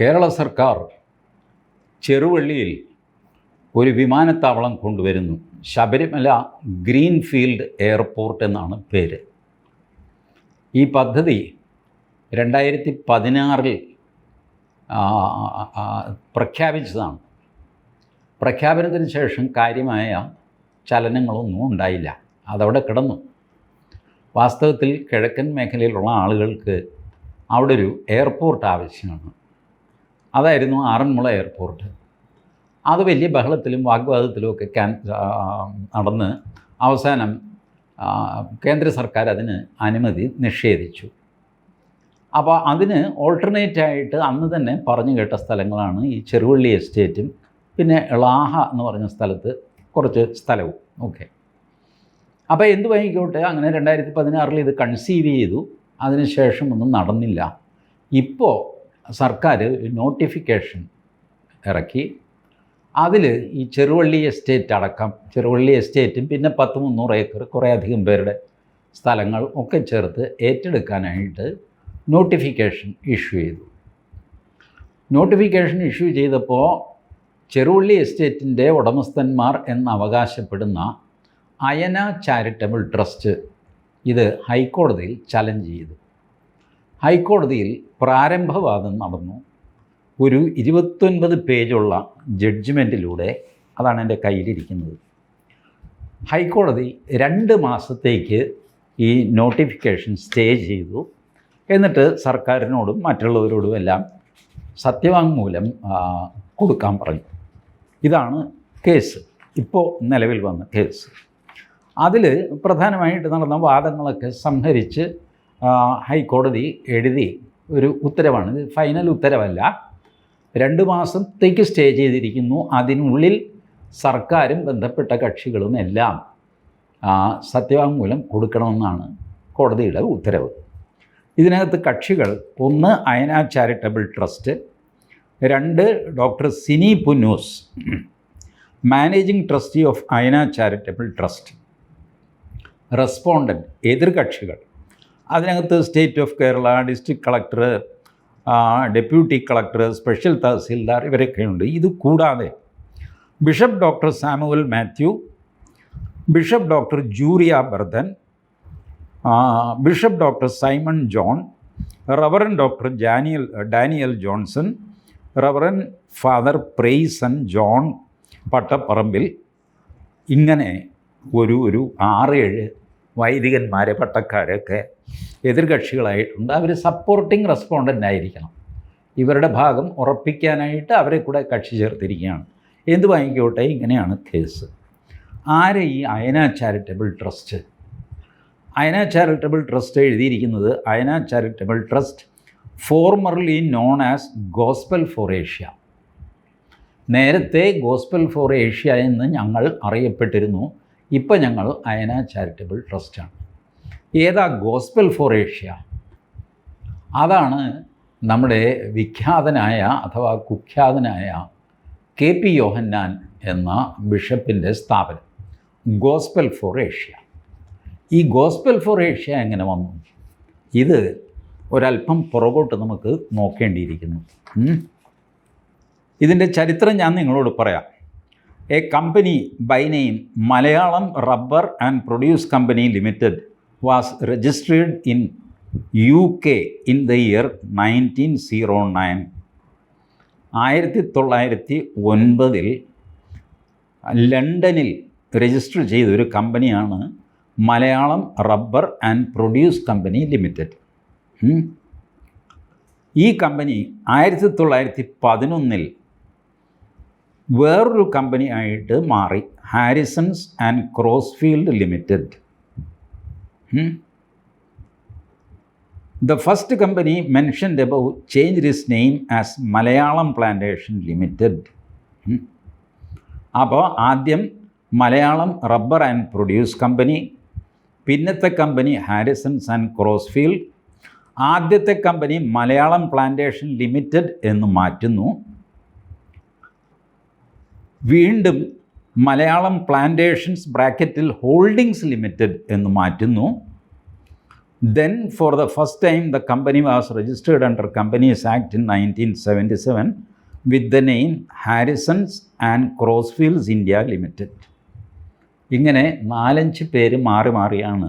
കേരള സർക്കാർ ചെറുവള്ളിയിൽ ഒരു വിമാനത്താവളം കൊണ്ടുവരുന്നു. ശബരിമല ഗ്രീൻഫീൽഡ് എയർപോർട്ട് എന്നാണ് പേര്. ഈ പദ്ധതി രണ്ടായിരത്തി പതിനാറിൽ പ്രഖ്യാപിച്ചതാണ്. പ്രഖ്യാപനത്തിന് ശേഷം കാര്യമായ ചലനങ്ങളൊന്നും ഉണ്ടായില്ല. അതവിടെ കിടന്നു. വാസ്തവത്തിൽ കിഴക്കൻ മേഖലയിലുള്ള ആളുകൾക്ക് അവിടെ ഒരു എയർപോർട്ട് ആവശ്യമാണ്. അതായിരുന്നു ആറന്മുള എയർപോർട്ട്. അത് വലിയ ബഹളത്തിലും വാഗ്വാദത്തിലും ഒക്കെ ക്യാൻ നടന്ന് അവസാനം കേന്ദ്ര സർക്കാർ അതിന് അനുമതി നിഷേധിച്ചു. അപ്പോൾ അതിന് ഓൾട്ടർനേറ്റ് ആയിട്ട് അന്ന് തന്നെ പറഞ്ഞു കേട്ട സ്ഥലങ്ങളാണ് ഈ ചെറുവള്ളി എസ്റ്റേറ്റും പിന്നെ എളാഹ എന്ന് പറഞ്ഞ സ്ഥലത്ത് കുറച്ച് സ്ഥലവും ഓക്കെ അപ്പോൾ എന്ത് വൈകിക്കോട്ടെ അങ്ങനെ രണ്ടായിരത്തി പതിനാറിൽ ഇത് കൺസീവ് ചെയ്തു. അതിനുശേഷം ഒന്നും നടന്നില്ല. ഇപ്പോൾ സർക്കാർ നോട്ടിഫിക്കേഷൻ ഇറക്കി. അതിൽ ഈ ചെറുവള്ളി എസ്റ്റേറ്റ് അടക്കം ചെറുവള്ളി എസ്റ്റേറ്റും പിന്നെ പത്ത് മുന്നൂറ് ഏക്കർ കുറേ അധികം പേരുടെ സ്ഥലങ്ങൾ ഒക്കെ ചേർത്ത് ഏറ്റെടുക്കാനായിട്ട് നോട്ടിഫിക്കേഷൻ ഇഷ്യൂ ചെയ്തു. നോട്ടിഫിക്കേഷൻ ഇഷ്യൂ ചെയ്തപ്പോൾ ചെറുവള്ളി എസ്റ്റേറ്റിന്റെ ഉടമസ്ഥന്മാർ എന്ന് അവകാശപ്പെടുന്ന അയന ചാരിറ്റബിൾ ട്രസ്റ്റ് ഇത് ഹൈക്കോടതിയിൽ ചലഞ്ച് ചെയ്തു. ഹൈക്കോടതിയിൽ പ്രാരംഭവാദം നടന്നു. ഒരു ഇരുപത്തൊൻപത് പേജുള്ള ജഡ്ജ്മെന്റിലൂടെ അതാണ് എന്റെ കയ്യിലിരിക്കുന്നത്. ഹൈക്കോടതി രണ്ട് മാസത്തേക്ക് ഈ നോട്ടിഫിക്കേഷൻ സ്റ്റേ ചെയ്തു. എന്നിട്ട് സർക്കാരിനോടും മറ്റുള്ളവരോടും എല്ലാം സത്യവാങ്മൂലം കൊടുക്കാൻ പറഞ്ഞു. ഇതാണ് കേസ്. ഇപ്പോൾ നിലവിൽ വന്ന കേസ്. അതിൽ പ്രധാനമായിട്ട് നടന്ന വാദങ്ങളൊക്കെ സംഹരിച്ച് ഹൈക്കോടതി എഴുതി ഒരു ഉത്തരവാണ്. ഇത് ഫൈനൽ ഉത്തരവല്ല. രണ്ട് മാസത്തേക്ക് സ്റ്റേ ചെയ്തിരിക്കുന്നു. അതിനുള്ളിൽ സർക്കാരും ബന്ധപ്പെട്ട കക്ഷികളും എല്ലാം സത്യവാങ്മൂലം കൊടുക്കണമെന്നാണ് കോടതിയുടെ ഉത്തരവ്. ഇതിനകത്ത് കക്ഷികൾ ഒന്ന് അയന ചാരിറ്റബിൾ ട്രസ്റ്റ് രണ്ട് doctor Sini Punnoose managing trustee of Ayana charitable trust respondent എതിർകക്ഷികൾ അതിനകത്ത് state of Kerala district collector deputy collector special tahsildar ഇവരൊക്കെയുണ്ട്. ഇത് കൂടാതെ bishop doctor Samuel Mathew bishop doctor ജൂറിയ Bardhan bishop doctor Simon John reverend doctor ജാനിയൽ Daniel Johnson reverend father Prayson John Pattaparambil ഇങ്ങനെ ഒരു ഒരു ആറ് ഏഴ് വൈദികന്മാരെ പട്ടക്കാരൊക്കെ എതിർകക്ഷികളായിട്ടുണ്ട് അവർ supporting respondent ആയിരിക്കണം. ഇവരുടെ ഭാഗം ഉറപ്പിക്കാനായിട്ട് അവരെ കൂടെ കക്ഷി ചേർത്തിരിക്കുകയാണ്. എന്ത് വാങ്ങിക്കോട്ടെ ഇങ്ങനെയാണ് കേസ്. ആരെ ഈ Ayana charitable trust Ayana charitable trust എഴുതിയിരിക്കുന്നത് Ayana charitable trust formerly known as gospel for Asia നേരത്തെ ഗോസ്പൽ ഫോർ ഏഷ്യ എന്ന് ഞങ്ങൾ അറിയപ്പെട്ടിരുന്നു. ഇപ്പം ഞങ്ങൾ അയന ചാരിറ്റബിൾ ട്രസ്റ്റാണ് ഏതാ ഗോസ്പൽ ഫോർ ഏഷ്യ? അതാണ് നമ്മുടെ വിഖ്യാതനായ അഥവാ കുഖ്യാതനായ കെ പി യോഹന്നാൻ എന്ന ബിഷപ്പിന്റെ സ്ഥാപനം. Gospel for Asia. ഈ ഗോസ്പൽ ഫോർ ഏഷ്യ എങ്ങനെ വന്നു? ഇത് ഒരല്പം പുറകോട്ട് നമുക്ക് നോക്കേണ്ടിയിരിക്കുന്നു. ഇതിന്റെ ചരിത്രം ഞാൻ നിങ്ങളോട് പറയാം. A company by name Malayalam rubber and produce company limited was registered in U K in the year nineteen zero nine ആയിരത്തി തൊള്ളായിരത്തി ഒൻപതിൽ ലണ്ടനിൽ രജിസ്റ്റർ ചെയ്ത ഒരു കമ്പനിയാണ് Malayalam rubber and produce company limited. ഈ കമ്പനി ആയിരത്തി തൊള്ളായിരത്തി പതിനൊന്നിൽ വേറൊരു കമ്പനി ആയിട്ട് മാറി Harrisons and Crosfield limited. The first company mentioned above change is name as Malayalam plantation limited അപ്പോൾ ആദ്യം Malayalam rubber and produce company പിന്നത്തെ കമ്പനി ഹാരിസൺസ് ആൻഡ് ക്രോസ്ഫീൽഡ് ആദ്യത്തെ കമ്പനി മലയാളം പ്ലാന്റേഷൻ ലിമിറ്റഡ് എന്ന് മാറ്റുന്നു. വീണ്ടും മലയാളം പ്ലാന്റേഷൻസ് ബ്രാക്കറ്റിൽ ഹോൾഡിംഗ്സ് ലിമിറ്റഡ് എന്ന് മാറ്റുന്നു. Then for the first time the company was company was registered under Companies Act in 1977 with the name Harrison's and Crossfields India Limited. ഇങ്ങനെ നാലഞ്ച് പേര് മാറി മാറിയാണ്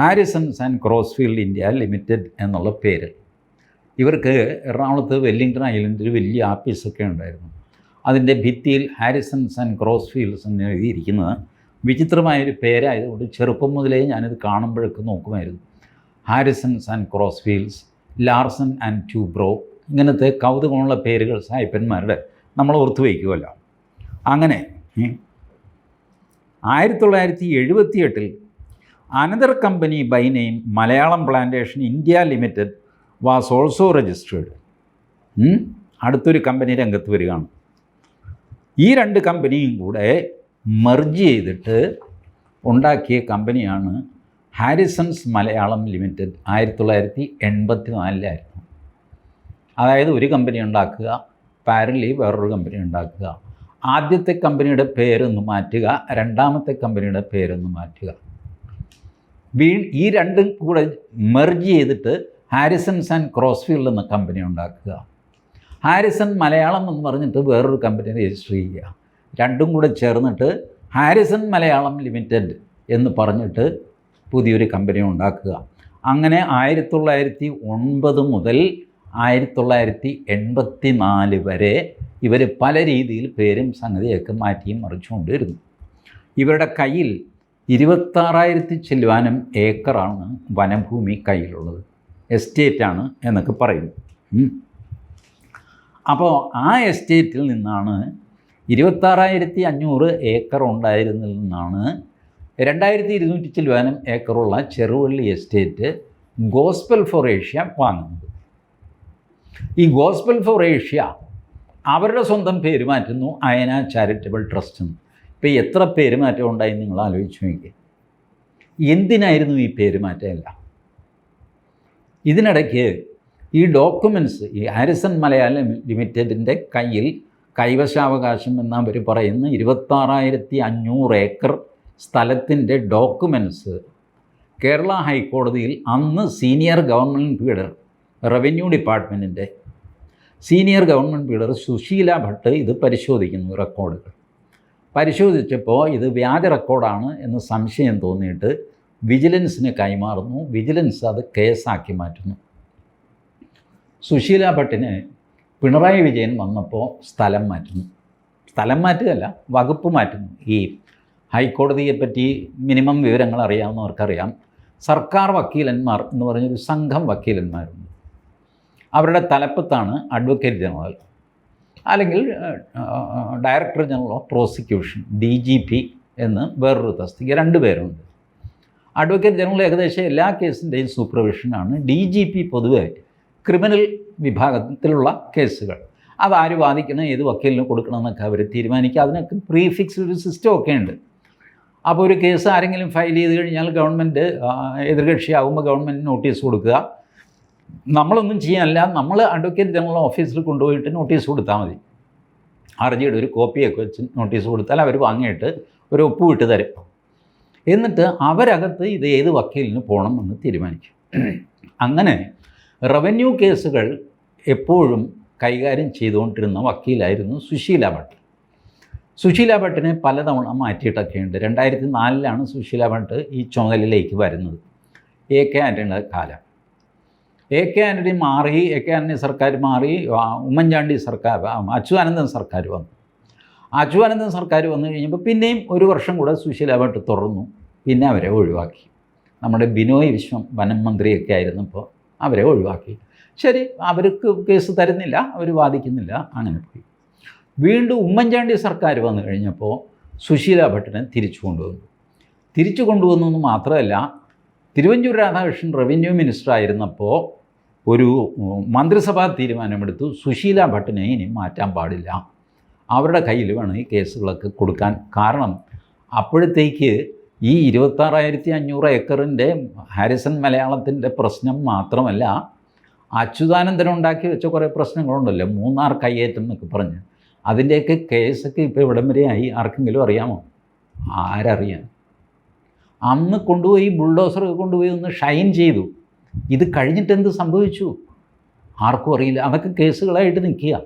Harrisons and Crosfield India limited എന്നുള്ള പേര്. ഇവർക്ക് എറണാകുളത്ത് വെല്ലിംഗ്ടൺ ഐലൻഡിൽ വലിയ ആപ്പീസൊക്കെ ഉണ്ടായിരുന്നു. അതിന്റെ ഭിത്തിയിൽ ഹാരിസൺസ് ആൻഡ് ക്രോസ്ഫീൽഡ്സ് എന്ന് എഴുതിയിരിക്കുന്നത് വിചിത്രമായൊരു പേരായതുകൊണ്ട് ചെറുപ്പം മുതലേ ഞാനിത് കാണുമ്പോഴൊക്കെ നോക്കുമായിരുന്നു. Harrisons and Crosfields Larsen and Toubro ഇങ്ങനത്തെ കൗതുകമുള്ള പേരുകൾ സായിപ്പന്മാരുടെ നമ്മൾ ഓർത്തു വയ്ക്കുമല്ലോ. അങ്ങനെ ആയിരത്തി തൊള്ളായിരത്തി എഴുപത്തി എട്ടിൽ another company by name Malayalam plantation India limited was also registered അടുത്തൊരു കമ്പനി രംഗത്ത് വരികയാണ്. ഈ രണ്ട് കമ്പനിയും കൂടെ മെർജ് ചെയ്തിട്ട് ഉണ്ടാക്കിയ കമ്പനിയാണ് ഹാരിസൺസ് മലയാളം ലിമിറ്റഡ് ആയിരത്തി തൊള്ളായിരത്തി എൺപത്തി നാലിലായിരുന്നു അതായത് ഒരു കമ്പനി ഉണ്ടാക്കുക പാരലി വേറൊരു കമ്പനി ഉണ്ടാക്കുക. ആദ്യത്തെ കമ്പനിയുടെ പേരൊന്ന് മാറ്റുക രണ്ടാമത്തെ കമ്പനിയുടെ പേരൊന്ന് മാറ്റുക. വീ ഈ രണ്ടും കൂടെ മെർജ് ചെയ്തിട്ട് ഹാരിസൺസ് ആൻഡ് ക്രോസ്ഫീൽഡ് എന്ന കമ്പനി ഉണ്ടാക്കുക. ഹാരിസൺ മലയാളം എന്ന് പറഞ്ഞിട്ട് വേറൊരു കമ്പനി രജിസ്റ്റർ ചെയ്യുക. രണ്ടും കൂടെ ചേർന്നിട്ട് ഹാരിസൺ മലയാളം ലിമിറ്റഡ് എന്ന് പറഞ്ഞിട്ട് പുതിയൊരു കമ്പനി ഉണ്ടാക്കുക. അങ്ങനെ ആയിരത്തി തൊള്ളായിരത്തി ഒൻപത് മുതൽ ആയിരത്തി തൊള്ളായിരത്തി എൺപത്തി നാല് വരെ ഇവർ പല രീതിയിൽ പേരും സംഗതിയൊക്കെ മാറ്റിയും മറിച്ചുകൊണ്ടിരുന്നു ഇവരുടെ കയ്യിൽ ഇരുപത്താറായിരത്തി ചെല്ലുവാനും ഏക്കറാണ് വനഭൂമി കയ്യിലുള്ളത്. എസ്റ്റേറ്റാണ് എന്നൊക്കെ പറയുന്നു. അപ്പോൾ ആ എസ്റ്റേറ്റിൽ നിന്നാണ് ഇരുപത്താറായിരത്തി അഞ്ഞൂറ് ഏക്കർ ഉണ്ടായിരുന്നതിൽ നിന്നാണ് രണ്ടായിരത്തി ഇരുന്നൂറ്റി ചില്ലുവാനും ഏക്കറുള്ള Cheruvalli estate gospel for Asia വാങ്ങുന്നത്. ഈ ഗോസ്പൽ ഫോർ ഏഷ്യ അവരുടെ സ്വന്തം പേര് മാറ്റുന്നു അയന ചാരിറ്റബിൾ ട്രസ്റ്റ് എന്ന്. ഇപ്പോൾ എത്ര പേരുമാറ്റം ഉണ്ടായി നിങ്ങൾ ആലോചിച്ചു നോക്കി എന്തിനായിരുന്നു ഈ പേരുമാറ്റമല്ല ഇതിനിടയ്ക്ക് ഈ ഡോക്യുമെന്റ്സ് ഈ ഹാരിസൺ മലയാളം ലിമിറ്റഡിന്റെ കയ്യിൽ കൈവശാവകാശം എന്നാൽ അവർ പറയുന്ന ഇരുപത്താറായിരത്തി അഞ്ഞൂറ് ഏക്കർ സ്ഥലത്തിന്റെ ഡോക്യുമെന്റ്സ് കേരള ഹൈക്കോടതിയിൽ അന്ന് സീനിയർ ഗവൺമെന്റ് പീഡർ റവന്യൂ ഡിപ്പാർട്ട്മെന്റിന്റെ senior government pleader Sushila Bhat ഇത് പരിശോധിക്കുന്നു റെക്കോർഡുകൾ പരിശോധിച്ചപ്പോൾ ഇത് വ്യാജ റെക്കോർഡാണ് എന്ന് സംശയം തോന്നിയിട്ട് വിജിലൻസിന് കൈമാറുന്നു. വിജിലൻസ് അത് കേസാക്കി മാറ്റുന്നു. സുശീല ഭട്ടിന് പിണറായി വിജയൻ വന്നപ്പോൾ സ്ഥലം മാറ്റുന്നു. സ്ഥലം മാറ്റുകയല്ല വകുപ്പ് മാറ്റുന്നു. ഈ ഹൈക്കോടതിയെ പറ്റി മിനിമം വിവരങ്ങൾ അറിയാവുന്നവർക്കറിയാം. സർക്കാർ വക്കീലന്മാർ എന്ന് പറഞ്ഞൊരു സംഘം വക്കീലന്മാരുണ്ട്. അവരുടെ തലപ്പത്താണ് അഡ്വക്കേറ്റ് ജനറൽ. അല്ലെങ്കിൽ director general of prosecution D G P എന്ന് വേറൊരു തസ്തിക രണ്ട് പേരുണ്ട്. അഡ്വക്കേറ്റ് ജനറൽ ഏകദേശം എല്ലാ കേസിന്റെയും സൂപ്പർവിഷനാണ്. ഡി ജി പി പൊതുവെ ക്രിമിനൽ വിഭാഗത്തിലുള്ള കേസുകൾ. അതാര് വാദിക്കണം ഏത് വക്കീലിന് കൊടുക്കണം എന്നൊക്കെ അവർ തീരുമാനിക്കുക അതിനൊക്കെ പ്രീഫിക്സ് ഒരു സിസ്റ്റമൊക്കെ ഉണ്ട്. അപ്പോൾ ഒരു കേസ് ആരെങ്കിലും ഫയൽ ചെയ്ത് കഴിഞ്ഞാൽ ഗവൺമെന്റ് എതിർകക്ഷിയാകുമ്പോൾ ഗവൺമെന്റ് നോട്ടീസ് കൊടുക്കുക. നമ്മളൊന്നും ചെയ്യാനല്ല. നമ്മൾ അഡ്വക്കേറ്റ് ജനറൽ ഓഫീസിൽ കൊണ്ടുപോയിട്ട് നോട്ടീസ് കൊടുത്താൽ മതി. ഹർജിയുടെ ഒരു കോപ്പിയൊക്കെ വെച്ച് നോട്ടീസ് കൊടുത്താൽ അവർ വാങ്ങിയിട്ട് ഒരു ഒപ്പ് ഒപ്പുവിട്ട് തരും. എന്നിട്ട് അവരകത്ത് ഇത് ഏത് വക്കീലിന് പോകണം എന്ന് തീരുമാനിക്കും. അങ്ങനെ റവന്യൂ കേസുകൾ എപ്പോഴും കൈകാര്യം ചെയ്തുകൊണ്ടിരുന്ന വക്കീലായിരുന്നു സുശീല ഭട്ട്. സുശീല ഭട്ടിനെ പലതവണ മാറ്റിയിട്ടൊക്കെ ഉണ്ട്. രണ്ടായിരത്തി നാലിലാണ് സുശീല ഭട്ട് ഈ ചുമതലയിലേക്ക് വരുന്നത്. എ കെ ആന്റണിയുടെ കാലം. എ കെ ആന്റണി മാറി എ കെ ആന്റണി സർക്കാർ മാറി ഉമ്മൻചാണ്ടി സർക്കാർ അച്യുതാനന്ദൻ സർക്കാർ വന്നു. അച്യുതാനന്ദൻ സർക്കാർ വന്നു കഴിഞ്ഞപ്പോൾ പിന്നെയും ഒരു വർഷം കൂടെ സുശീല ഭട്ട് തുറന്നു പിന്നെ അവരെ ഒഴിവാക്കി. നമ്മുടെ ബിനോയ് വിശ്വം വനം മന്ത്രിയൊക്കെ ആയിരുന്നപ്പോൾ അവരെ ഒഴിവാക്കി. ശരി അവർക്ക് കേസ് തരുന്നില്ല അവർ വാദിക്കുന്നില്ല അങ്ങനെ പോയി. വീണ്ടും ഉമ്മൻചാണ്ടി സർക്കാർ വന്നു കഴിഞ്ഞപ്പോൾ സുശീല ഭട്ടിനെ തിരിച്ചു കൊണ്ടുവന്നു. തിരിച്ചു കൊണ്ടുവന്നു മാത്രമല്ല തിരുവഞ്ചൂർ രാധാകൃഷ്ണൻ റവന്യൂ മിനിസ്റ്റർ ആയിരുന്നപ്പോൾ ഒരു മന്ത്രിസഭാ തീരുമാനമെടുത്തു സുശീല ഭട്ടിനെ ഇനി മാറ്റാൻ പാടില്ല. അവരുടെ കയ്യിൽ വേണം ഈ കേസുകളൊക്കെ കൊടുക്കാൻ. കാരണം അപ്പോഴത്തേക്ക് ഈ ഇരുപത്താറായിരത്തി അഞ്ഞൂറ് ഏക്കറിന്റെ ഹാരിസൺ മലയാളത്തിന്റെ പ്രശ്നം മാത്രമല്ല അച്യുതാനന്ദൻ ഉണ്ടാക്കി വെച്ച കുറേ പ്രശ്നങ്ങളുണ്ടല്ലോ മൂന്നാർ കയ്യേറ്റം എന്നൊക്കെ പറഞ്ഞ്. അതിന്റെയൊക്കെ കേസൊക്കെ ഇപ്പോൾ ഇവിടം വരെയായി ആർക്കെങ്കിലും അറിയാമോ? ആരറിയാൻ അന്ന് കൊണ്ടുപോയി ബുൾഡോസർ കൊണ്ടുപോയി ഒന്ന് ഷൈൻ ചെയ്തു. ഇത് കഴിഞ്ഞിട്ട് എന്ത് സംഭവിച്ചു? ആർക്കും അറിയില്ല. അതൊക്കെ കേസുകളായിട്ട് നിൽക്കുക.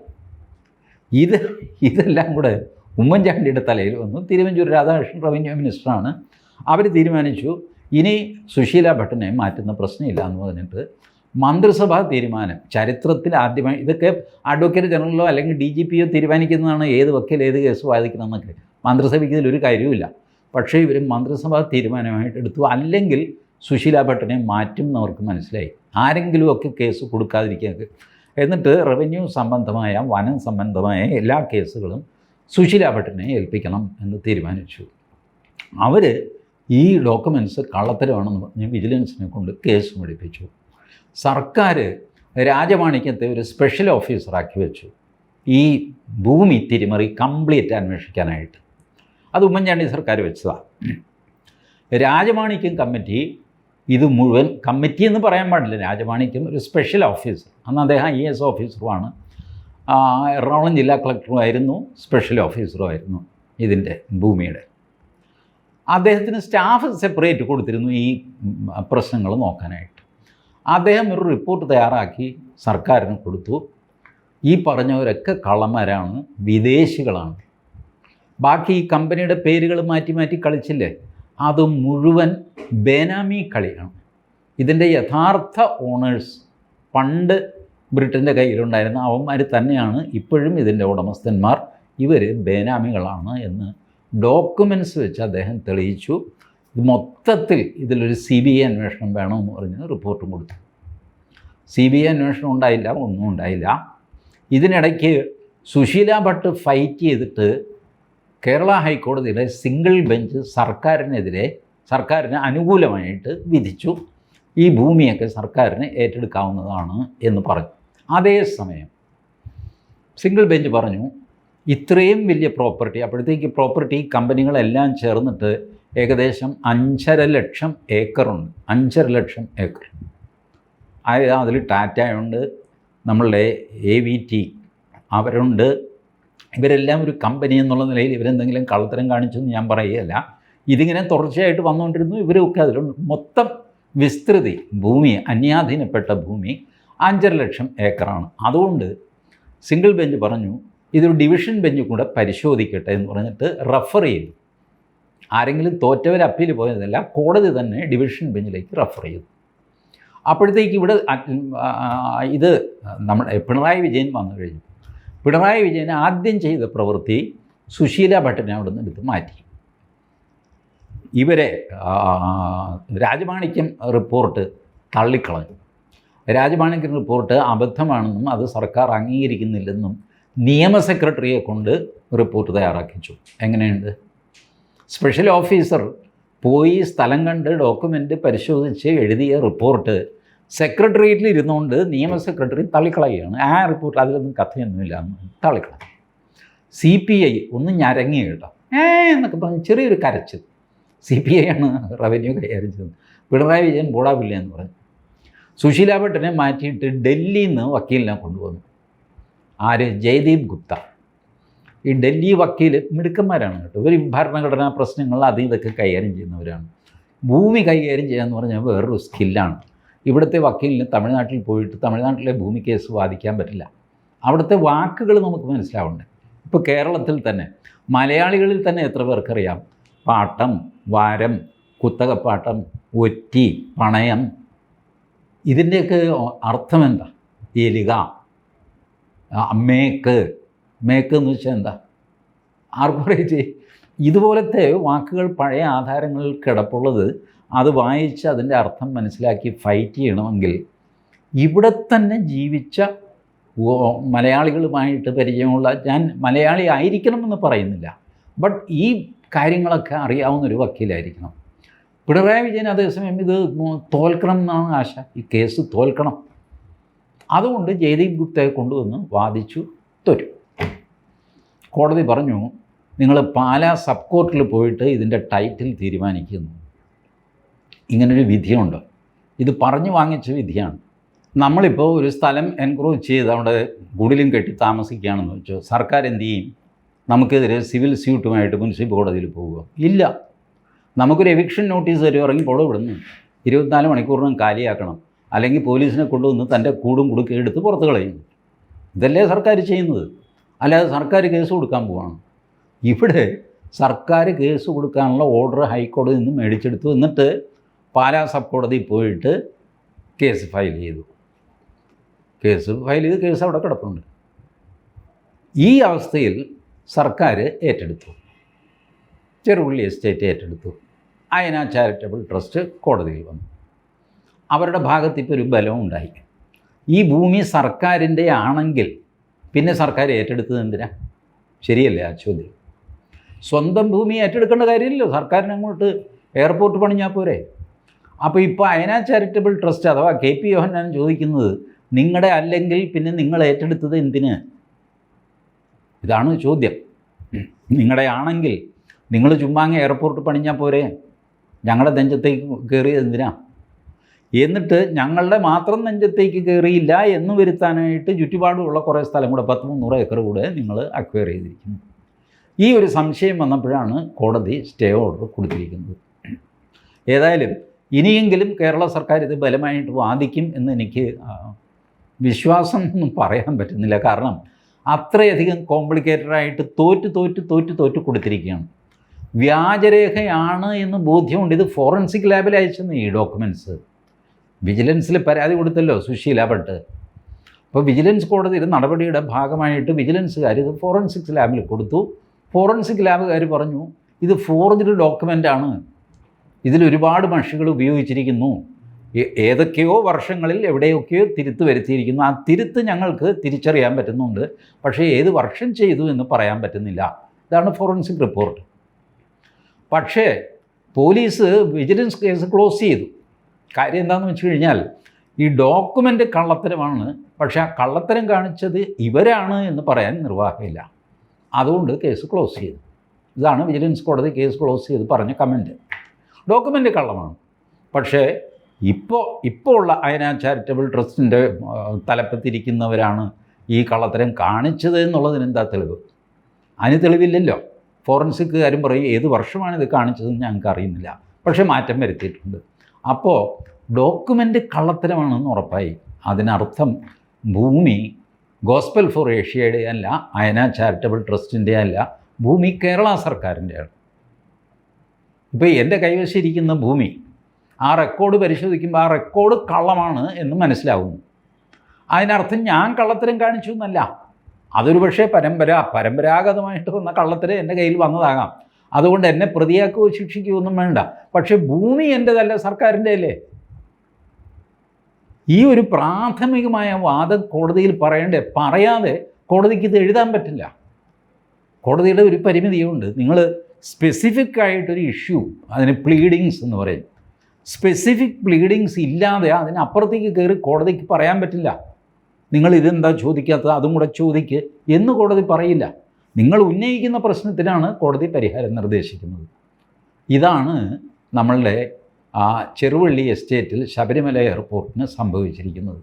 ഇത് ഇതെല്ലാം കൂടെ ഉമ്മൻചാണ്ടിയുടെ തലയിൽ വന്നു. തിരുവഞ്ചൂർ രാധാകൃഷ്ണൻ റവന്യൂ മിനിസ്റ്ററാണ്. അവർ തീരുമാനിച്ചു ഇനി സുശീല ഭട്ടനെ മാറ്റുന്ന പ്രശ്നമില്ല എന്ന് പറഞ്ഞിട്ട് മന്ത്രിസഭാ തീരുമാനം. ചരിത്രത്തിൽ ആദ്യമായി ഇതൊക്കെ അഡ്വക്കേറ്റ് ജനറലോ അല്ലെങ്കിൽ ഡി ജി പിയോ തീരുമാനിക്കുന്നതാണ് ഏത് വക്കീൽ ഏത് കേസ് വാദിക്കണമെന്നൊക്കെ. മന്ത്രിസഭയ്ക്ക് ഇതിലൊരു കാര്യവുമില്ല. പക്ഷേ ഇവർ മന്ത്രിസഭാ തീരുമാനമായിട്ട് എടുത്തു. അല്ലെങ്കിൽ സുശീല ഭട്ടനെ മാറ്റും എന്നവർക്ക് മനസ്സിലായി. ആരെങ്കിലുമൊക്കെ കേസ് കൊടുക്കാതിരിക്കുക എന്നിട്ട് റവന്യൂ സംബന്ധമായ വനം സംബന്ധമായ എല്ലാ കേസുകളും സുശീല ഭട്ടനെ ഏൽപ്പിക്കണം എന്ന് തീരുമാനിച്ചു. അവർ ഈ ഡോക്യുമെന്റ്സ് കള്ളത്തരമാണെന്ന് പറഞ്ഞ് വിജിലൻസിനെ കൊണ്ട് കേസ് പഠിപ്പിച്ചു. സർക്കാർ രാജമാണിക്യത്തെ ഒരു സ്പെഷ്യൽ ഓഫീസറാക്കി വെച്ചു. ഈ ഭൂമി തിരിമറി കംപ്ലീറ്റ് അന്വേഷിക്കാനായിട്ട്. അത് ഉമ്മൻചാണ്ടി സർക്കാർ വെച്ചതാണ് രാജമാണിക്യം കമ്മിറ്റി ഇത് മുഴുവൻ കമ്മിറ്റി എന്ന് പറയാൻ പാടില്ല. രാജമാണിക്യം ഒരു സ്പെഷ്യൽ ഓഫീസർ അന്ന് അദ്ദേഹം ഐ എസ് ഓഫീസറുമാണ് എറണാകുളം ജില്ലാ കളക്ടറുമായിരുന്നു സ്പെഷ്യൽ ഓഫീസറുമായിരുന്നു ഇതിന്റെ ഭൂമിയുടെ. അദ്ദേഹത്തിന് സ്റ്റാഫ് സെപ്പറേറ്റ് കൊടുത്തിരുന്നു ഈ പ്രശ്നങ്ങൾ നോക്കാനായിട്ട്. അദ്ദേഹം ഒരു റിപ്പോർട്ട് തയ്യാറാക്കി സർക്കാരിന് കൊടുത്തു. ഈ പറഞ്ഞവരൊക്കെ കള്ളന്മാരാണ് വിദേശികളാണ്. ബാക്കി ഈ കമ്പനിയുടെ പേരുകൾ മാറ്റി മാറ്റി കളിച്ചില്ലേ? അത് മുഴുവൻ ബേനാമി കളിയാണ്. ഇതിന്റെ യഥാർത്ഥ ഓണേഴ്സ് പണ്ട് ബ്രിട്ടന്റെ കയ്യിലുണ്ടായിരുന്ന അവന്മാർ തന്നെയാണ് ഇപ്പോഴും ഇതിന്റെ ഉടമസ്ഥന്മാർ. ഇവർ ബേനാമികളാണ് എന്ന് ഡോക്യുമെന്റ്സ് വെച്ച് അദ്ദേഹം തെളിയിച്ചു. മൊത്തത്തിൽ ഇതിലൊരു സി ബി ഐ അന്വേഷണം വേണമെന്ന് പറഞ്ഞ് റിപ്പോർട്ടും കൊടുത്തു. സി ബി ഐ അന്വേഷണം ഉണ്ടായില്ല ഒന്നും ഉണ്ടായില്ല. ഇതിനിടയ്ക്ക് സുശീല ഭട്ട് ഫൈറ്റ് ചെയ്തിട്ട് കേരള ഹൈക്കോടതിയിലെ സിംഗിൾ ബെഞ്ച് സർക്കാരിനെതിരെ സർക്കാരിന് അനുകൂലമായിട്ട് വിധിച്ചു. ഈ ഭൂമിയൊക്കെ സർക്കാരിന് ഏറ്റെടുക്കാവുന്നതാണ് എന്ന് പറഞ്ഞു. അതേസമയം സിംഗിൾ ബെഞ്ച് പറഞ്ഞു ഇത്രയും വലിയ പ്രോപ്പർട്ടി അപ്പോഴത്തേക്ക് പ്രോപ്പർട്ടി കമ്പനികളെല്ലാം ചേർന്നിട്ട് ഏകദേശം അഞ്ചര ലക്ഷം ഏക്കറുണ്ട്. അഞ്ചര ലക്ഷം ഏക്കർ. അതിൽ ടാറ്റയുണ്ട് നമ്മളുടെ എ വി ടി അവരുണ്ട്. ഇവരെല്ലാം ഒരു കമ്പനി എന്നുള്ള നിലയിൽ ഇവരെന്തെങ്കിലും കള്ളത്തരം കാണിച്ചെന്ന് ഞാൻ പറയുകയല്ല. ഇതിങ്ങനെ തുടർച്ചയായിട്ട് വന്നുകൊണ്ടിരുന്നു. ഇവരൊക്കെ അതിലുണ്ട് മൊത്തം വിസ്തൃതി ഭൂമി അന്യാധീനപ്പെട്ട ഭൂമി അഞ്ചര ലക്ഷം ഏക്കറാണ്. അതുകൊണ്ട് സിംഗിൾ ബെഞ്ച് പറഞ്ഞു ഇതൊരു ഡിവിഷൻ ബെഞ്ച് കൂടെ പരിശോധിക്കട്ടെ എന്ന് പറഞ്ഞിട്ട് റഫർ ചെയ്തു ആരെങ്കിലും തോറ്റവർ അപ്പീൽ പോയതല്ല കോടതി തന്നെ ഡിവിഷൻ ബെഞ്ചിലേക്ക് റഫർ ചെയ്തു അപ്പോഴത്തേക്ക് ഇവിടെ ഇത് നമ്മൾ പിണറായി വിജയൻ വന്നു കഴിഞ്ഞു. പിണറായി വിജയൻ ആദ്യം ചെയ്ത പ്രവൃത്തി സുശീല ഭട്ടനെ അവിടെ നിന്ന് എടുത്ത് മാറ്റി. ഇവരെ രാജമാണിക്യം റിപ്പോർട്ട് തള്ളിക്കളഞ്ഞു. രാജമാണിക്യം റിപ്പോർട്ട് അബദ്ധമാണെന്നും അത് സർക്കാർ അംഗീകരിക്കുന്നില്ലെന്നും നിയമ സെക്രട്ടറിയെ കൊണ്ട് റിപ്പോർട്ട് തയ്യാറാക്കിച്ചു. എങ്ങനെയുണ്ട്? സ്പെഷ്യൽ ഓഫീസർ പോയി സ്ഥലം കണ്ട് ഡോക്യുമെന്റ് പരിശോധിച്ച് എഴുതിയ റിപ്പോർട്ട് സെക്രട്ടേറിയറ്റിൽ ഇരുന്നുകൊണ്ട് നിയമ സെക്രട്ടറി തള്ളിക്കളയുകയാണ്. ആ റിപ്പോർട്ട് അതിലൊന്നും കഥയൊന്നുമില്ല. തള്ളിക്കളയും സി പി ഐ ഒന്ന് ഞരങ്ങി കേട്ടോ. ഏ എന്നൊക്കെ പറഞ്ഞ് ചെറിയൊരു കരച്ചിൽ. സി പി ഐ ആണ് റവന്യൂ കൈകാര്യം ചെയ്തത്. പിണറായി വിജയൻ ബോഡാവില്ല എന്ന് പറഞ്ഞു. സുശീല ഭട്ടനെ മാറ്റിയിട്ട് ഡൽഹിയിൽ നിന്ന് വക്കീലിനെ കൊണ്ടുവന്നു. ആര്? ജയദീപ് ഗുപ്ത. ഈ ഡൽഹി വക്കീൽ മിടുക്കന്മാരാണ് കേട്ടോ. ഇവർ ഭരണഘടനാ പ്രശ്നങ്ങൾ അത് ഇതൊക്കെ കൈകാര്യം ചെയ്യുന്നവരാണ്. ഭൂമി കൈകാര്യം ചെയ്യാന്ന് പറഞ്ഞാൽ വേറൊരു സ്കില്ലാണ്. ഇവിടുത്തെ വക്കീലിന് തമിഴ്നാട്ടിൽ പോയിട്ട് തമിഴ്നാട്ടിലെ ഭൂമി കേസ് വാദിക്കാൻ പറ്റില്ല. അവിടുത്തെ വാക്കുകൾ നമുക്ക് മനസ്സിലാവുന്നുണ്ട് ഇപ്പോൾ കേരളത്തിൽ തന്നെ മലയാളികളിൽ തന്നെ എത്ര പേർക്കറിയാം? പാട്ടം വാരം കുത്തകപ്പാട്ടം ഒറ്റി പണയം. ഇതിന്റെയൊക്കെ അർത്ഥം എന്താ? എലിക. മേക്ക്. മേക്ക് എന്ന് വെച്ചാൽ എന്താ? ആർക്കും ഇതുപോലത്തെ വാക്കുകൾ പഴയ ആധാരങ്ങളിൽ കിടപ്പുള്ളത് അത് വായിച്ച് അതിന്റെ അർത്ഥം മനസ്സിലാക്കി ഫൈറ്റ് ചെയ്യണമെങ്കിൽ ഇവിടെ തന്നെ ജീവിച്ച മലയാളികളുമായിട്ട് പരിചയമുള്ള ഞാൻ മലയാളി ആയിരിക്കണമെന്ന് പറയുന്നില്ല. ബട്ട് ഈ കാര്യങ്ങളൊക്കെ അറിയാവുന്ന ഒരു വക്കീലായിരിക്കണം. പിണറായി വിജയൻ അതേസമയം ഇത് തോൽക്കണം എന്നാണ് ആശ. ഈ കേസ് തോൽക്കണം. അതുകൊണ്ട് ജയദീപ് ഗുപ്തയെ കൊണ്ടുവന്ന് വാദിച്ചു തരും. കോടതി പറഞ്ഞു നിങ്ങൾ പാലാ സബ് കോർട്ടിൽ പോയിട്ട് ഇതിന്റെ ടൈറ്റിൽ തീരുമാനിക്കുന്നു. ഇങ്ങനൊരു വിധിയുണ്ട്. ഇത് പറഞ്ഞു വാങ്ങിച്ച വിധിയാണ്. നമ്മളിപ്പോൾ ഒരു സ്ഥലം എൻക്രോച്ച് ചെയ്ത് അവിടെ ഗുഡിലും കെട്ടി താമസിക്കുകയാണെന്ന് വെച്ചു സർക്കാർ എന്ത് ചെയ്യും? നമുക്കെതിരെ സിവിൽ സ്യൂട്ടുമായിട്ട് മുനിസിപ്പൽ കോടതിയിൽ പോവുക. ഇല്ല. നമുക്കൊരു എവിക്ഷൻ നോട്ടീസ് തരുമോ ഇറങ്ങി പോളോ ഇവിടുന്ന് ഇരുപത്തിനാല് മണിക്കൂറിനും കാലിയാക്കണം. അല്ലെങ്കിൽ പോലീസിനെ കൊണ്ടുവന്ന് തന്റെ കൂടും കുടുക്കെ എടുത്ത് പുറത്ത് കളയും. ഇതല്ലേ സർക്കാർ ചെയ്യുന്നത്? അല്ലാതെ സർക്കാർ കേസ് കൊടുക്കാൻ പോവാണ്. ഇവിടെ സർക്കാർ കേസ് കൊടുക്കാനുള്ള ഓർഡർ ഹൈക്കോടതി നിന്ന് മേടിച്ചെടുത്തു എന്നിട്ട് പാലാ സബ് കോടതി പോയിട്ട് കേസ് ഫയൽ ചെയ്തു. കേസ് ഫയൽ ചെയ്ത് കേസ് അവിടെ കിടപ്പുണ്ട്. ഈ അവസ്ഥയിൽ സർക്കാർ ഏറ്റെടുത്തു. ചെറുപുള്ളി എസ്റ്റേറ്റ് ഏറ്റെടുത്തു. അയന ചാരിറ്റബിൾ ട്രസ്റ്റ് കോടതിയിൽ വന്നു. അവരുടെ ഭാഗത്ത് ഇപ്പോൾ ഒരു ബലം ഉണ്ടായി. ഈ ഭൂമി സർക്കാരിന്റെ ആണെങ്കിൽ പിന്നെ സർക്കാർ ഏറ്റെടുത്തത് എന്തിനാ? ശരിയല്ലേ ആ ചോദ്യം? സ്വന്തം ഭൂമി ഏറ്റെടുക്കേണ്ട കാര്യമില്ലല്ലോ. സർക്കാരിന് അങ്ങോട്ട് എയർപോർട്ട് പണിഞ്ഞാൽ പോരെ. അപ്പോൾ ഇപ്പോൾ അയന ചാരിറ്റബിൾ ട്രസ്റ്റ് അഥവാ കെ പി യോഹന്നാൻ ചോദിക്കുന്നത് നിങ്ങളുടെ അല്ലെങ്കിൽ പിന്നെ നിങ്ങൾ ഏറ്റെടുത്തത് എന്തിന്? ഇതാണ് ചോദ്യം. നിങ്ങളുടെ ആണെങ്കിൽ നിങ്ങൾ ചുമ്മാങ്ങ എയർപോർട്ട് പണിഞ്ഞാൽ പോരെ. ഞങ്ങളുടെ നെഞ്ചത്തേക്ക് കയറിയത് എന്തിനാ? എന്നിട്ട് ഞങ്ങളുടെ മാത്രം നെഞ്ചത്തേക്ക് കയറിയില്ല എന്ന് വരുത്താനായിട്ട് ചുറ്റുപാടുമുള്ള കുറേ സ്ഥലം കൂടെ പത്ത് മുന്നൂറ് ഏക്കർ കൂടെ നിങ്ങൾ അക്വയർ ചെയ്തിരിക്കുന്നു. ഈ ഒരു സംശയം വന്നപ്പോഴാണ് കോടതി സ്റ്റേ ഓർഡർ കൊടുത്തിരിക്കുന്നത്. ഏതായാലും ഇനിയെങ്കിലും കേരള സർക്കാർ ഇത് ബലമായിട്ട് വാദിക്കും എന്ന് എനിക്ക് വിശ്വാസം ഒന്നും പറയാൻ പറ്റുന്നില്ല. കാരണം അത്രയധികം കോംപ്ലിക്കേറ്റഡ് ആയിട്ട് തോറ്റ് തോറ്റ് തോറ്റ് തോറ്റ് കൊടുത്തിരിക്കുകയാണ്. വ്യാജരേഖയാണ് എന്ന് ബോധ്യമുണ്ട്. ഇത് ഫോറൻസിക് ലാബിൽ അയച്ചെന്ന് ഈ ഡോക്യുമെന്റ്സ് വിജിലൻസിൽ പരാതി കൊടുത്തല്ലോ സുശീല ഭട്ട് അപ്പോൾ വിജിലൻസ് കോടതിയുടെ നടപടിയുടെ ഭാഗമായിട്ട് വിജിലൻസുകാർ ഇത് ഫോറൻസിക് ലാബിൽ കൊടുത്തു. ഫോറൻസിക് ലാബുകാർ പറഞ്ഞു ഇത് ഫോർജ്ഡ് ഡോക്യുമെന്റാണ്. ഇതിലൊരുപാട് മഷികൾ ഉപയോഗിച്ചിരിക്കുന്നു. ഏതൊക്കെയോ വർഷങ്ങളിൽ എവിടെയൊക്കെയോ തിരുത്ത് വരുത്തിയിരിക്കുന്നു. ആ തിരുത്ത് ഞങ്ങൾക്ക് തിരിച്ചറിയാൻ പറ്റുന്നുണ്ട്. പക്ഷേ ഏത് വർഷം ചെയ്തു എന്ന് പറയാൻ പറ്റുന്നില്ല. ഇതാണ് ഫോറൻസിക് റിപ്പോർട്ട്. പക്ഷേ പോലീസ് വിജിലൻസ് കേസ് ക്ലോസ് ചെയ്തു. കാര്യം എന്താണെന്ന് വെച്ച് കഴിഞ്ഞാൽ ഈ ഡോക്യുമെന്റ് കള്ളത്തരമാണ്. പക്ഷേ ആ കള്ളത്തരം കാണിച്ചത് ഇവരാണ് എന്ന് പറയാൻ നിർവാഹമില്ല. അതുകൊണ്ട് കേസ് ക്ലോസ് ചെയ്തു. ഇതാണ് വിജിലൻസ് കോടതി കേസ് ക്ലോസ് ചെയ്ത് പറഞ്ഞ കമന്റ് ഡോക്യുമെന്റ് കള്ളമാണ്. പക്ഷേ ഇപ്പോൾ ഇപ്പോൾ ഉള്ള അയന ചാരിറ്റബിൾ ട്രസ്റ്റിന്റെ തലപ്പത്തിരിക്കുന്നവരാണ് ഈ കള്ളത്തരം കാണിച്ചത് എന്നുള്ളതിന് എന്താ തെളിവ്? അതിന് തെളിവില്ലല്ലോ. ഫോറൻസിക്കുകാരും പറയും ഏത് വർഷമാണ് ഇത് കാണിച്ചതെന്ന് ഞങ്ങൾക്ക് അറിയുന്നില്ല പക്ഷേ മാറ്റം വരുത്തിയിട്ടുണ്ട്. അപ്പോൾ ഡോക്യുമെന്റ് കള്ളത്തരമാണെന്ന് ഉറപ്പായി. അതിനർത്ഥം ഭൂമി ഗോസ്പൽ ഫോർ ഏഷ്യയുടെ അല്ല അയന ചാരിറ്റബിൾ ട്രസ്റ്റിന്റെ അല്ല ഭൂമി കേരള സർക്കാരിന്റെയാണ് ഇപ്പോൾ എന്റെ കൈവശം ഇരിക്കുന്ന ഭൂമി ആ റെക്കോർഡ് പരിശോധിക്കുമ്പോൾ ആ റെക്കോർഡ് കള്ളമാണ് എന്ന് മനസ്സിലാവുന്നു. അതിനർത്ഥം ഞാൻ കള്ളത്തരം കാണിച്ചു എന്നല്ല. അതൊരു പക്ഷേ പരമ്പര പരമ്പരാഗതമായിട്ട് വന്ന കള്ളത്തരം എന്റെ കയ്യിൽ വന്നതാകാം. അതുകൊണ്ട് എന്നെ പ്രതിയാക്കുകയോ ശിക്ഷിക്കുകയോ ഒന്നും വേണ്ട. പക്ഷേ ഭൂമി എന്റെതല്ല സർക്കാരിന്റെ അല്ലേ ഈ ഒരു പ്രാഥമികമായ വാദം കോടതിയിൽ പറയണ്ടേ? പറയാതെ കോടതിക്ക് ഇത് എഴുതാൻ പറ്റില്ല. കോടതിയുടെ ഒരു പരിമിതിയുണ്ട്. നിങ്ങൾ സ്പെസിഫിക് ആയിട്ടൊരു ഇഷ്യൂ അതിന് പ്ലീഡിങ്സ് എന്ന് പറയും. സ്പെസിഫിക് പ്ലീഡിങ്സ് ഇല്ലാതെ അതിനപ്പുറത്തേക്ക് കയറി കോടതിക്ക് പറയാൻ പറ്റില്ല. നിങ്ങൾ ഇതെന്താ ചോദിക്കാത്തത്? അതും കൂടെ ചോദിക്ക് എന്ന് കോടതി പറയില്ല. നിങ്ങൾ ഉന്നയിക്കുന്ന പ്രശ്നത്തിനാണ് കോടതി പരിഹാരം നിർദ്ദേശിക്കുന്നത്. ഇതാണ് നമ്മളുടെ ആ ചെറുവള്ളി എസ്റ്റേറ്റിൽ ശബരിമല എയർപോർട്ടിന് സംഭവിച്ചിരിക്കുന്നത്.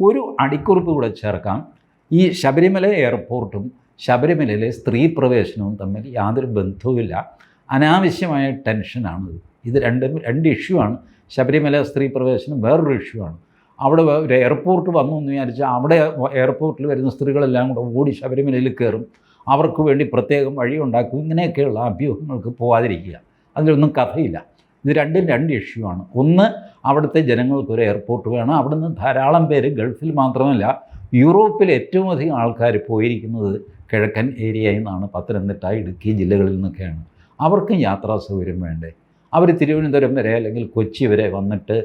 ഒരു അടിക്കുറിപ്പ് കൂടെ ചേർക്കാം. ഈ ശബരിമല എയർപോർട്ടും ശബരിമലയിലെ സ്ത്രീ പ്രവേശനവും തമ്മിൽ യാതൊരു ബന്ധവുമില്ല. അനാവശ്യമായ ടെൻഷനാണിത്. ഇത് രണ്ടും രണ്ട് ഇഷ്യൂ ആണ്. ശബരിമല സ്ത്രീ പ്രവേശനം വേറൊരു ഇഷ്യൂ ആണ്. അവിടെ ഒരു എയർപോർട്ട് വന്നു എന്ന് വിചാരിച്ചാൽ അവിടെ എയർപോർട്ടിൽ വരുന്ന സ്ത്രീകളെല്ലാം കൂടെ ഓടി ശബരിമലയിൽ കയറും. അവർക്ക് വേണ്ടി പ്രത്യേകം വഴി ഉണ്ടാക്കും ഇങ്ങനെയൊക്കെയുള്ള അഭ്യൂഹങ്ങൾക്ക് പോവാതിരിക്കുക. അതിലൊന്നും കഥയില്ല. ഇത് രണ്ടും രണ്ട് ഇഷ്യൂ ആണ്. ഒന്ന് അവിടുത്തെ ജനങ്ങൾക്കൊരു എയർപോർട്ട് വേണം. അവിടുന്ന് ധാരാളം പേര് ഗൾഫിൽ മാത്രമല്ല യൂറോപ്പിൽ ഏറ്റവും അധികം ആൾക്കാർ പോയിരിക്കുന്നത് കിഴക്കൻ ഏരിയയിൽ നിന്നാണ് പത്തനംതിട്ട ഇടുക്കി ജില്ലകളിൽ നിന്നൊക്കെയാണ്. അവർക്കും യാത്രാ സൗകര്യം വേണ്ടേ? അവർ തിരുവനന്തപുരം വരെ അല്ലെങ്കിൽ കൊച്ചി വരെ വന്നിട്ട്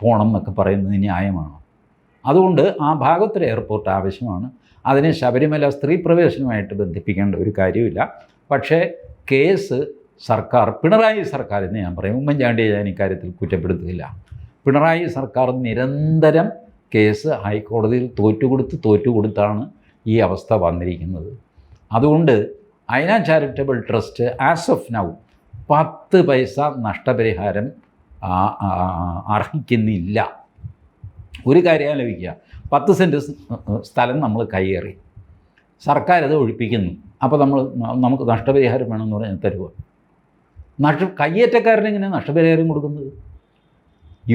പോകണം എന്നൊക്കെ പറയുന്നത് ന്യായമാണ്? അതുകൊണ്ട് ആ ഭാഗത്തൊരു എയർപോർട്ട് ആവശ്യമാണ്. അതിനെ ശബരിമല സ്ത്രീ പ്രവേശനവുമായിട്ട് ബന്ധിപ്പിക്കേണ്ട ഒരു കാര്യമില്ല പക്ഷേ കേസ് സർക്കാർ പിണറായി സർക്കാർ എന്ന് ഞാൻ പറയും. ഉമ്മൻചാണ്ടിയെ ഞാൻ ഇക്കാര്യത്തിൽ കുറ്റപ്പെടുത്തുകയില്ല. പിണറായി സർക്കാർ നിരന്തരം കേസ് ഹൈക്കോടതിയിൽ തോറ്റുകൊടുത്ത് തോറ്റുകൊടുത്താണ് ഈ അവസ്ഥ വന്നിരിക്കുന്നത്. അതുകൊണ്ട് Ayana charitable trust as of now പത്ത് പൈസ നഷ്ടപരിഹാരം അർഹിക്കുന്നില്ല. ഒരു കാര്യം ആലോചിക്കുക. പത്ത് സെന്റ് സ്ഥലം നമ്മൾ കൈയേറി സർക്കാർ അത് ഒഴിപ്പിക്കുന്നു. അപ്പോൾ നമ്മൾ നമുക്ക് നഷ്ടപരിഹാരം വേണമെന്ന് പറഞ്ഞാൽ തരുക നഷ്ട കയ്യേറ്റക്കാരന് എങ്ങനെ നഷ്ടപരിഹാരം കൊടുക്കുന്നത്?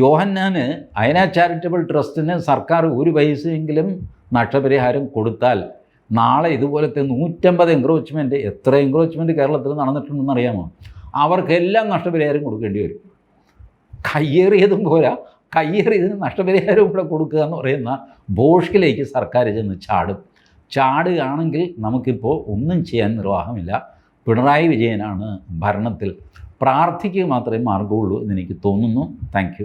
യോഹന്നാന് അയന ചാരിറ്റബിൾ ട്രസ്റ്റിന് സർക്കാർ ഒരു പൈസയെങ്കിലും നഷ്ടപരിഹാരം കൊടുത്താൽ നാളെ ഇതുപോലത്തെ നൂറ്റമ്പത് എൻക്രോച്ച്മെന്റ് എത്ര എൻക്രോച്ച്മെന്റ് കേരളത്തിൽ നടന്നിട്ടുണ്ടെന്ന് അറിയാമോ? അവർക്കെല്ലാം നഷ്ടപരിഹാരം കൊടുക്കേണ്ടി വരും. കയ്യേറിയതും പോരാ. കയ്യേറിയതിന് നഷ്ടപരിഹാരവും കൂടെ കൊടുക്കുക എന്ന് പറയുന്ന ബോഷ്കിലേക്ക് സർക്കാർ ചെന്ന് ചാടും. ചാടുകയാണെങ്കിൽ നമുക്കിപ്പോൾ ഒന്നും ചെയ്യാൻ നിർവാഹമില്ല. പിണറായി വിജയനാണ് ഭരണത്തിൽ. പ്രാർത്ഥിക്കുക മാത്രമേ മാർഗമുള്ളൂ എന്ന് എനിക്ക് തോന്നുന്നു. താങ്ക്